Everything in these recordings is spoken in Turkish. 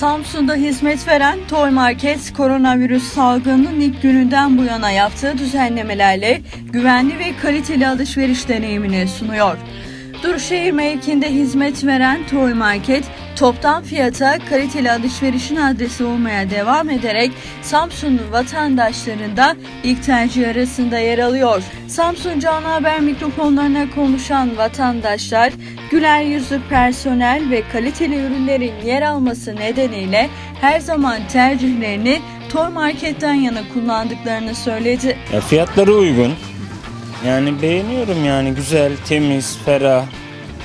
Samsun'da hizmet veren Toy Market, koronavirüs salgınının ilk gününden bu yana yaptığı düzenlemelerle güvenli ve kaliteli alışveriş deneyimini sunuyor. Duruşehir mevkinde hizmet veren Toy Market, toptan fiyata kaliteli alışverişin adresi olmaya devam ederek Samsunlu vatandaşlarında ilk tercih arasında yer alıyor. Samsun Canlı Haber mikrofonlarına konuşan vatandaşlar, güler yüzlü personel ve kaliteli ürünlerin yer alması nedeniyle her zaman tercihlerini Toy Market'ten yana kullandıklarını söyledi. Ya fiyatları uygun. Yani beğeniyorum yani güzel, temiz, ferah.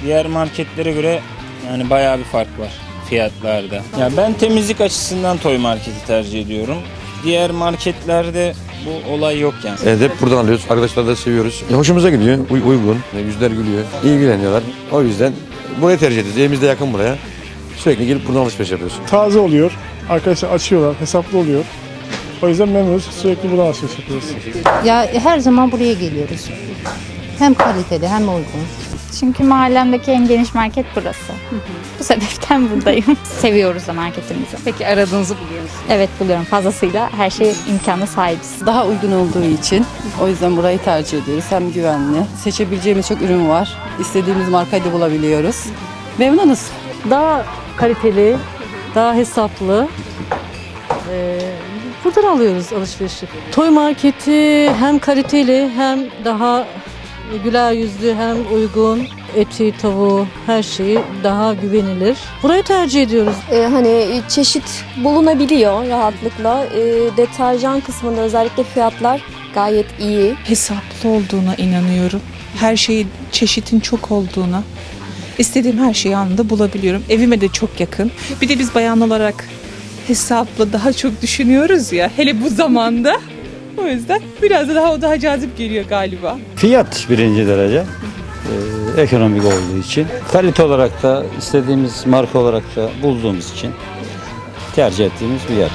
Diğer marketlere göre yani bayağı bir fark var fiyatlarda. Ya ben temizlik açısından Toy Market'i tercih ediyorum. Diğer marketlerde bu olay yok yani. Evet hep buradan alıyoruz. Arkadaşlar da seviyoruz. E, hoşumuza gidiyor. Uy- uygun. E, yüzler gülüyor. İlgileniyorlar. O yüzden burayı tercih ediyoruz. Evimiz de yakın buraya. Sürekli gelip buradan alışveriş yapıyoruz. taze oluyor. Arkadaşlar açıyorlar, hesaplı oluyor. O yüzden memnunuz. Sürekli buradan alışveriş yapıyoruz. Ya her zaman buraya geliyoruz. Hem kaliteli hem uygun. Çünkü mahallemdeki en geniş market burası. Bu sebepten buradayım. Seviyoruz da marketimizi. Peki aradığınızı buluyor musunuz? Evet buluyorum fazlasıyla her şey imkanı sahibiz. Daha uygun olduğu için o yüzden burayı tercih ediyoruz. Hem güvenli. Seçebileceğimiz çok ürün var. İstediğimiz markayı da bulabiliyoruz. Memnunuz. daha kaliteli, daha hesaplı. Ee, buradan alıyoruz alışverişi. Toy marketi hem kaliteli hem daha güler yüzlü hem uygun. Eti, tavuğu, her şeyi daha güvenilir. Burayı tercih ediyoruz. Ee, hani çeşit bulunabiliyor rahatlıkla. Ee, deterjan kısmında özellikle fiyatlar gayet iyi. hesaplı olduğuna inanıyorum. Her şeyi çeşitin çok olduğuna. istediğim her şeyi anında bulabiliyorum. Evime de çok yakın. Bir de biz bayan olarak hesaplı daha çok düşünüyoruz ya. Hele bu zamanda. O yüzden biraz da daha o daha cazip geliyor galiba. Fiyat birinci derece. Ee, ekonomik olduğu için. Kalite olarak da istediğimiz marka olarak da bulduğumuz için tercih ettiğimiz bir yer.